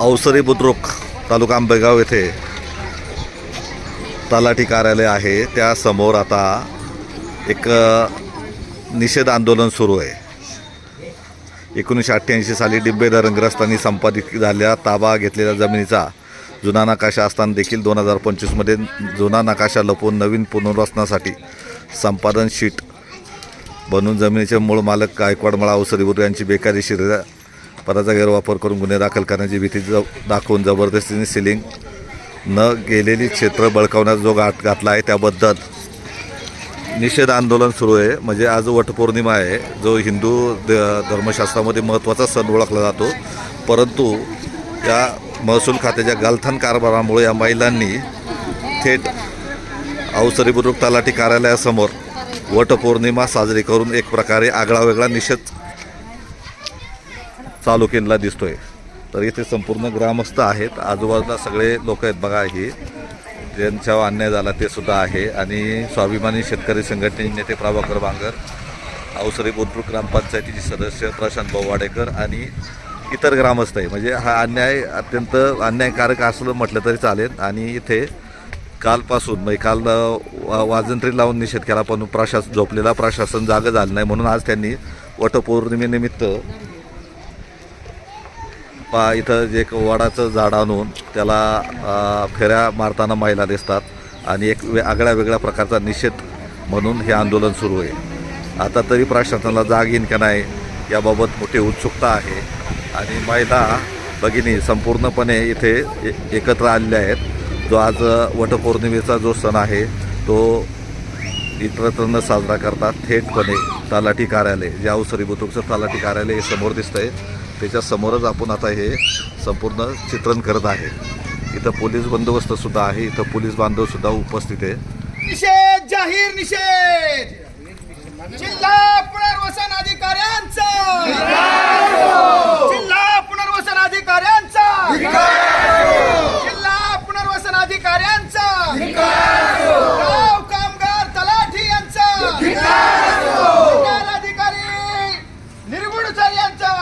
अवसरी बुद्रुक तालुका आंबेगाव येथे तलाठी कार्यालय आहे. त्यासमोर आता एक निषेध आंदोलन सुरू आहे. एकोणीसशे अठ्ठ्याऐंशी साली डिब्बे धरणग्रस्तांनी संपादित झालेल्या ताबा घेतलेल्या जमिनीचा जुना नकाशा असताना देखील दोन हजार पंचवीसमध्ये जुना नकाशा लपवून नवीन पुनर्वसनासाठी संपादन शीट बनवून जमिनीचे मूळ मालक गायकवाड मळा अवसरीवर यांची बेकायदेशीर पदाचा गैरवापर करून गुन्हे दाखल करण्याची भीती ज दाखवून जबरदस्तीने सिलिंग न गेलेली क्षेत्र बळकावण्यास जो घाट घातला आहे त्याबद्दल निषेध आंदोलन सुरू आहे. म्हणजे आज वटपौर्णिमा आहे. जो हिंदू द धर्मशास्त्रामध्ये महत्त्वाचा सण ओळखला जातो. परंतु या महसूल खात्याच्या गालथान कारभारामुळे या महिलांनी थेट अवसरी बुद्रुक तलाठी कार्यालयासमोर वटपौर्णिमा साजरी करून एक प्रकारे आगळा वेगळा निषेध चालुक्यांना दिसतोय. तर इथे संपूर्ण ग्रामस्थ आहेत. आजूबाजूला सगळे लोक आहेत बघा हे. ज्यांच्यावर अन्याय झाला ते सुद्धा आहे. आणि स्वाभिमानी शेतकरी संघटनेचे नेते प्रभाकर बांगर अवसरी बोधपूर ग्रामपंचायतीचे सदस्य प्रशांत भाऊ आणि इतर ग्रामस्थ आहे म्हणजे हा अन्याय अत्यंत अन्यायकारक असलं म्हटलं तरी चालेल. आणि इथे कालपासून म्हणजे काल वा- वाजंत्री लावून निषेध केला पण प्रशासन झोपलेला प्रशासन जागं झालं नाही म्हणून आज त्यांनी वटपौर्णिमेनिमित्त पा इथं जे एक वडाचं झाड आणून त्याला फेऱ्या मारताना महिला दिसतात आणि एक वे आगळ्या वेगळ्या प्रकारचा निषेध म्हणून हे आंदोलन सुरू आहे. आता तरी प्रशासनाला जाग येईन का नाही याबाबत मोठी उत्सुकता आहे. आणि महिला भगिनी संपूर्णपणे इथे एकत्र आलेल्या आहेत. जो आज वटपौर्णिमेचा जो सण आहे तो इतरत्र न साजरा करतात थेटपणे तलाठी कार्यालय जे अवसरी बुतुकचं तलाठी कार्यालय हे समोर दिसतं आहे त्याच्यासमोरच आपण आता हे संपूर्ण चित्रण करत आहे. इथं पोलीस बंदोबस्त सुद्धा आहे. इथं पोलीस बांधव सुद्धा उपस्थित आहे. निषेध जाहीर निषेध. जिल्हा पुनर्वसन अधिकाऱ्यांचा. जिल्हा पुनर्वसन अधिकाऱ्यांचा. जिल्हा पुनर्वसन अधिकाऱ्यांचा गाव कामगार तलाठी यांचा अधिकारी निर्गुणसर यांचा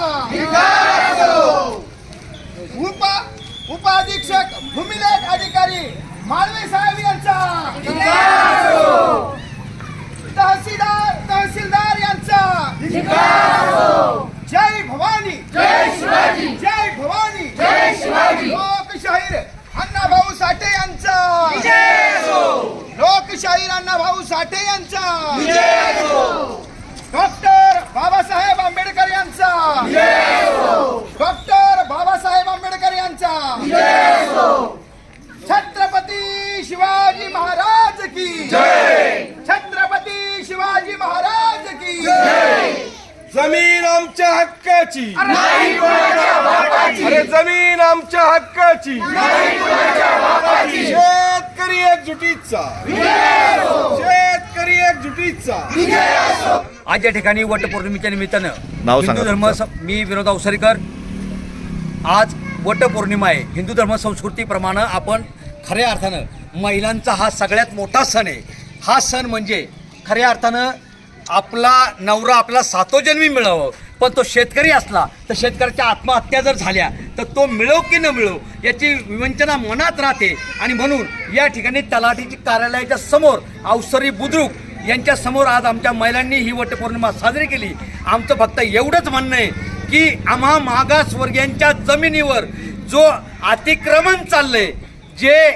उप उपाधीक्षक भूमिलेख अधिकारी माळवे साहेब यांचा तहसीलदार तहसीलदार यांचा जय भवानी जय शिवाजी जय भवानी जय शिवाजी लोकशाहीर अण्णाभाऊ साठे यांचा लोकशाहीर अण्णाभाऊ साठे यांचा. डॉक्टर बाबासाहेब आंबेडकर यांचा. डॉक्टर बाबासाहेब आंबेडकर यांचा. छत्रपती शिवाजी महाराज की. जय शिवाजी महाराज की जमीन आमच्या हक्काची. अरे जमीन आमच्या हक्काची. शेतकरी एकजुटीचा. शेतकरी एकजुटीचा. आज या ठिकाणी वटपौर्णिमेच्या निमित्तानं हिंदू धर्म मी विनोद अवसरीकर आज वटपौर्णिमा आहे. हिंदू धर्म संस्कृतीप्रमाणे आपण खऱ्या अर्थानं महिलांचा हा सगळ्यात मोठा सण आहे. हा सण म्हणजे खऱ्या अर्थानं आपला नवरा आपला सातोजन्मी मिळावं. पण तो शेतकरी असला तर शेतकऱ्याच्या आत्महत्या जर झाल्या तर तो मिळो की न मिळो याची विवंचना मनात राहते. आणि म्हणून या ठिकाणी तलाठीची कार्यालयाच्या समोर अवसरी बुद्रुक यांच्या समोर आज आमच्या महिलांनी ही वटपौर्णिमा साजरी केली. आमचं फक्त एवढंच म्हणणं आहे की आम्हा मागासवर्गीयांच्या जमिनीवर जो अतिक्रमण चाललंय जे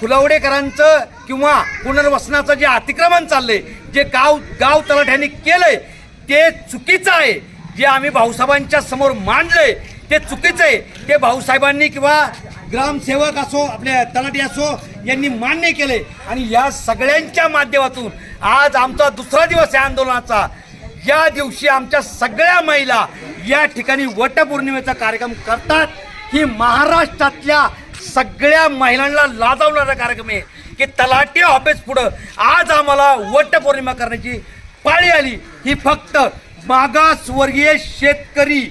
फुलवडेकरांचं किंवा पुनर्वसनाचं जे अतिक्रमण चाललंय जे गाव गाव तलाठ्यांनी केलंय ते चुकीचं आहे. जे आम्ही भाऊसाहेबांच्या समोर मांडलंय ते चुकीचं आहे. ते भाऊसाहेबांनी किंवा ग्रामसेवक असो आपल्या तलाठी असो यांनी मान्य केले आणि या सगळ्यांच्या माध्यमातून आज आमचा दुसरा दिवस आहे आंदोलनाचा. या दिवशी आमच्या सगळ्या महिला या ठिकाणी वटपौर्णिमेचा कार्यक्रम करतात. ही महाराष्ट्रातल्या सगळ्या महिलांना लाजवणारा कार्यक्रम आहे. की तलाठी ऑफिस पुढं. आज आम्हाला वटपौर्णिमा करण्याची पाळी आली. ही फक्त मागासवर्गीय शेतकरी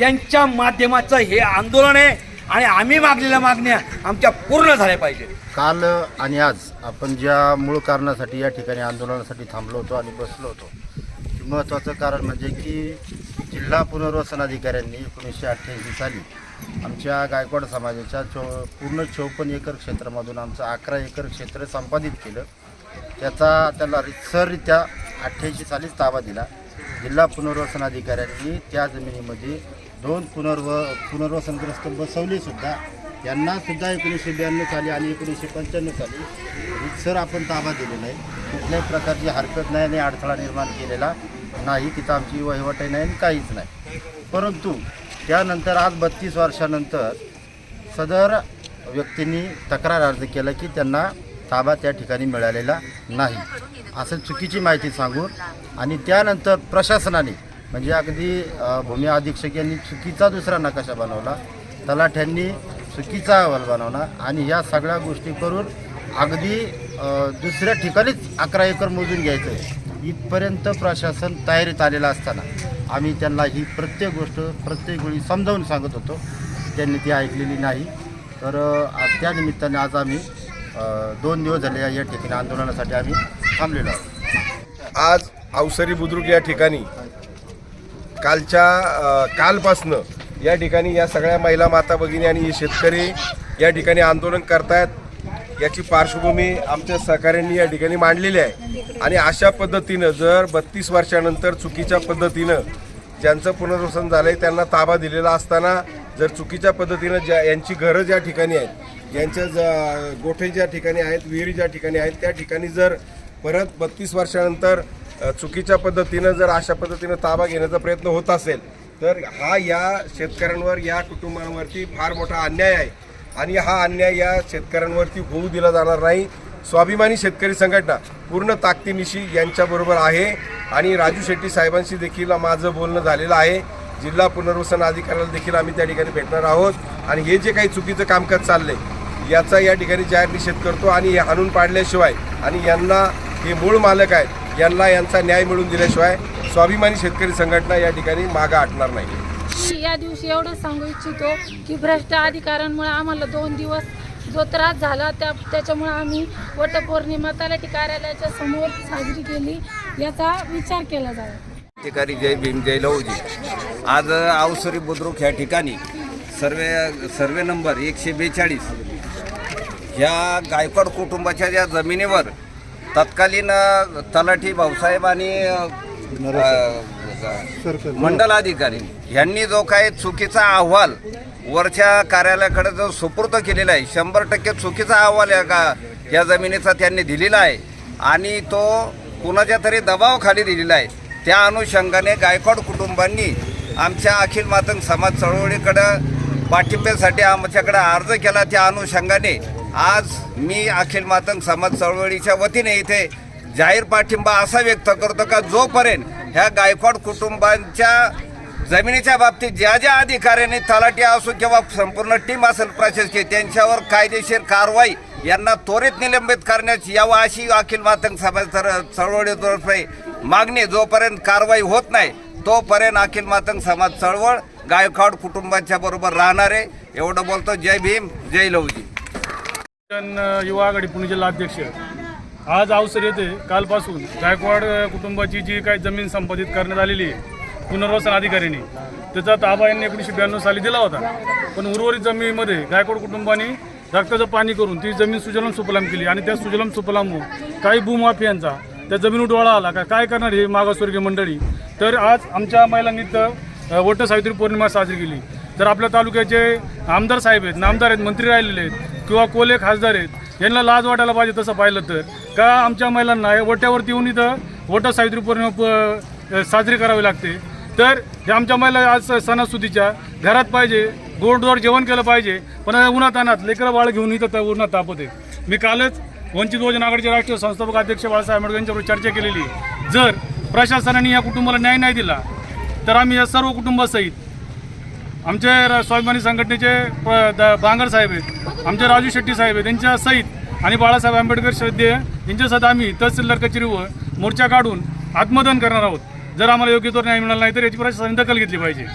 यांच्या माध्यमाचं हे आंदोलन आहे आणि आम्ही मागलेल्या मागण्या आमच्या पूर्ण झाल्या पाहिजे. काल आणि आज आपण ज्या मूळ कारणासाठी या ठिकाणी आंदोलनासाठी थांबलो होतो आणि बसलो होतो महत्त्वाचं कारण म्हणजे की जिल्हा पुनर्वसन अधिकाऱ्यांनी एकोणीसशे अठ्ठ्याऐंशी साली आमच्या गायकवाड समाजाच्या चौ पूर्ण चौपन्न एकर क्षेत्रामधून आमचं अकरा एकर क्षेत्र संपादित केलं. त्याचा त्याला रितसररित्या अठ्ठ्याऐंशी सालीच ताबा दिला. जिल्हा पुनर्वसन अधिकाऱ्यांनी त्या जमिनीमध्ये दोन पुनर्व पुनर्वसनग्रस्त बसवलेसुद्धा यांनासुद्धा एकोणीसशे ब्याण्णव साली आणि एकोणीसशे पंच्याण्णव साली रितसर आपण ताबा दिलेला आहे. कुठल्याही प्रकारची हरकत नाही आणि अडथळा निर्माण केलेला नाही. तिथं आमची वहिवाटही नाही आणि काहीच नाही. परंतु त्यानंतर आज बत्तीस वर्षानंतर सदर व्यक्तींनी तक्रार अर्ज केला की त्यांना ताबा त्या ठिकाणी मिळालेला नाही. असं चुकीची माहिती सांगून आणि त्यानंतर प्रशासनाने म्हणजे अगदी भूमी अधीक्षक यांनी चुकीचा दुसरा नकाशा बनवला तलाठ्यांनी चुकीचा अहवाल बनवला आणि या सगळ्या गोष्टी करून अगदी दुसऱ्या ठिकाणीच अकरा एकर मोजून घ्यायचं आहे. इथपर्यंत प्रशासन तयारीत आलेलं असताना आम्ही त्यांना ही प्रत्येक गोष्ट प्रत्येक वेळी समजावून सांगत होतो. त्यांनी ती ऐकलेली नाही. तर त्या निमित्ताने आज आम्ही दोन दिवस झाले या- या ठिकाणी आंदोलनासाठी आम्ही थांबलेलो आहोत. आज अवसरी बुद्रुक या ठिकाणी कालच्या कालपासनं या ठिकाणी या सगळ्या महिला माता भगिनी आणि शेतकरी या ठिकाणी आंदोलन करतायत. याची पार्श्वभूमी आमच्या सहकाऱ्यांनी या ठिकाणी मांडलेली आहे. आणि अशा पद्धतीनं जर बत्तीस वर्षानंतर चुकीच्या पद्धतीनं ज्यांचं पुनर्वसन झालं आहे त्यांना ताबा दिलेला असताना जर चुकीच्या पद्धतीनं ज्या यांची घरं ज्या ठिकाणी आहेत यांच्या ज गोठे ज्या ठिकाणी आहेत विहिरी ज्या ठिकाणी आहेत त्या ठिकाणी जर परत बत्तीस वर्षानंतर चुकीच्या पद्धतीनं जर अशा पद्धतीनं ताबा घेण्याचा प्रयत्न होत असेल तर हा या शेतकऱ्यांवर या कुटुंबांवरती फार मोठा अन्याय आहे. आणि हा अन्याय या शेतकऱ्यांवरती होऊ दिला जाणार नाही. स्वाभिमानी शेतकरी संघटना पूर्ण ताकदीनिशी यांच्याबरोबर आहे आणि राजू शेट्टी साहेबांशी देखील माझं बोलणं झालेलं आहे. जिल्हा पुनर्वसन अधिकाऱ्याला देखील आम्ही त्या ठिकाणी भेटणार आहोत. आणि हे जे काही चुकीचं कामकाज चाललंय याचा या ठिकाणी जाहीर निषेध करतो आणि हे हाणून पाडल्याशिवाय आणि यांना हे मूळ मालक आहेत यांना यांचा न्याय मिळवून दिल्याशिवाय स्वाभिमानी शेतकरी संघटना या ठिकाणी मागं हटणार नाही. या दिवशी एवढंच सांगू इच्छितो की भ्रष्ट अधिकाऱ्यांमुळे आम्हाला दोन दिवस जो त्रास झाला त्या त्याच्यामुळे आम्ही वटपौर्णिमा तलाठी कार्यालयाच्या समोर साजरी केली याचा विचार केला जावा अधिकारी जय भीम जय लवजी आज अवसरी बुद्रुक ह्या ठिकाणी सर्वे सर्वे नंबर एकशे बेचाळीस ह्या गायकवाड कुटुंबाच्या ज्या जमिनीवर तत्कालीन तलाठी भाऊसाहेब आणि मंडलाधिकारी यांनी जो काही चुकीचा अहवाल वरच्या कार्यालयाकडे जो सुपूर्द केलेला आहे शंभर टक्के चुकीचा अहवाल या का या जमिनीचा त्यांनी दिलेला आहे. आणि तो कुणाच्या तरी दबावाखाली दिलेला आहे. त्या अनुषंगाने गायकवाड कुटुंबांनी आमच्या अखिल मातंग समाज चळवळीकडं पाठिंब्यासाठी आमच्याकडे अर्ज केला. त्या अनुषंगाने आज मी अखिल मातंग समाज चळवळीच्या वतीने इथे जाहीर पाठिंबा असा व्यक्त करतो का जोपर्यंत ह्या गायकवाड कुटुंबांच्या जमिनीच्या बाबतीत ज्या ज्या अधिकाऱ्यांनी तलाठी असो किंवा संपूर्ण टीम असेल प्रशासकीय त्यांच्यावर कायदेशीर कारवाई यांना त्वरित निलंबित करण्याची यावं अशी अखिल मातंग समाज चळवळीतर्फे मागणी. जोपर्यंत कारवाई होत नाही तोपर्यंत अखिल मातंग समाज चळवळ गायकवाड कुटुंबांच्या बरोबर राहणार आहे. एवढं बोलतो जय भीम जय लवजी जन युवा आघाडी पुणे जिल्हा अध्यक्ष. आज अवसर येते. कालपासून गायकवाड कुटुंबाची जी काही जमीन संपादित करण्यात आलेली आहे पुनर्वसन अधिकाऱ्यांनी त्याचा ताबा यांनी एकोणीसशे ब्याण्णव साली दिला होता. पण उर्वरित जमिनीमध्ये गायकवाड कुटुंबाने रक्ताचं पाणी करून ती जमीन सुजलम सुपलाम केली आणि त्या सुजलम सुफलाम काही भूमाफियांचा त्या जमीन उडवाळा आला. का काय करणार हे मागासवर्गीय मंडळी? तर आज आमच्या महिलांनी तर वट सावित्री पौर्णिमा साजरी केली. तर आपल्या तालुक्याचे आमदार साहेब आहेत नामदार आहेत मंत्री राहिलेले आहेत किंवा कोले खासदार आहेत यांना लाज वाटायला पाहिजे तसं पाहिलं तर. का आमच्या महिलांना या वट्यावरती येऊन इथं वट सावित्री पौर्णिमा प- साजरी करावी लागते? तर हे आमच्या महिला आज सणासुदीच्या घरात पाहिजे गोडदोर जेवण केलं पाहिजे पण उन्हात अनात लेकरं बाळ घेऊन इथं उन्हात तापवते मी कालच वंचित बहुजन आघाडीचे राष्ट्रीय संस्थापक अध्यक्ष बाळासाहेब आंबेडकर चर्चा केलेली जर प्रशासनाने या कुटुंबाला न्याय नाही दिला तर आम्ही या सर्व कुटुंबासहित आमचे स्वाभिमानी संघटनेचे प- बांगर साहेब आहेत आमचे राजू शेट्टी साहेब आहेत यांच्या सहित आणि बाळासाहेब आंबेडकर श्रद्धेय यांच्यासहित आम्ही तहसीलदार कचेरीवर मोर्चा काढून आत्मदान करणार आहोत. जर आम्हाला योग्य तो न्याय मिळाला नाही तर याची प्रशासनाने दखल घेतली पाहिजे.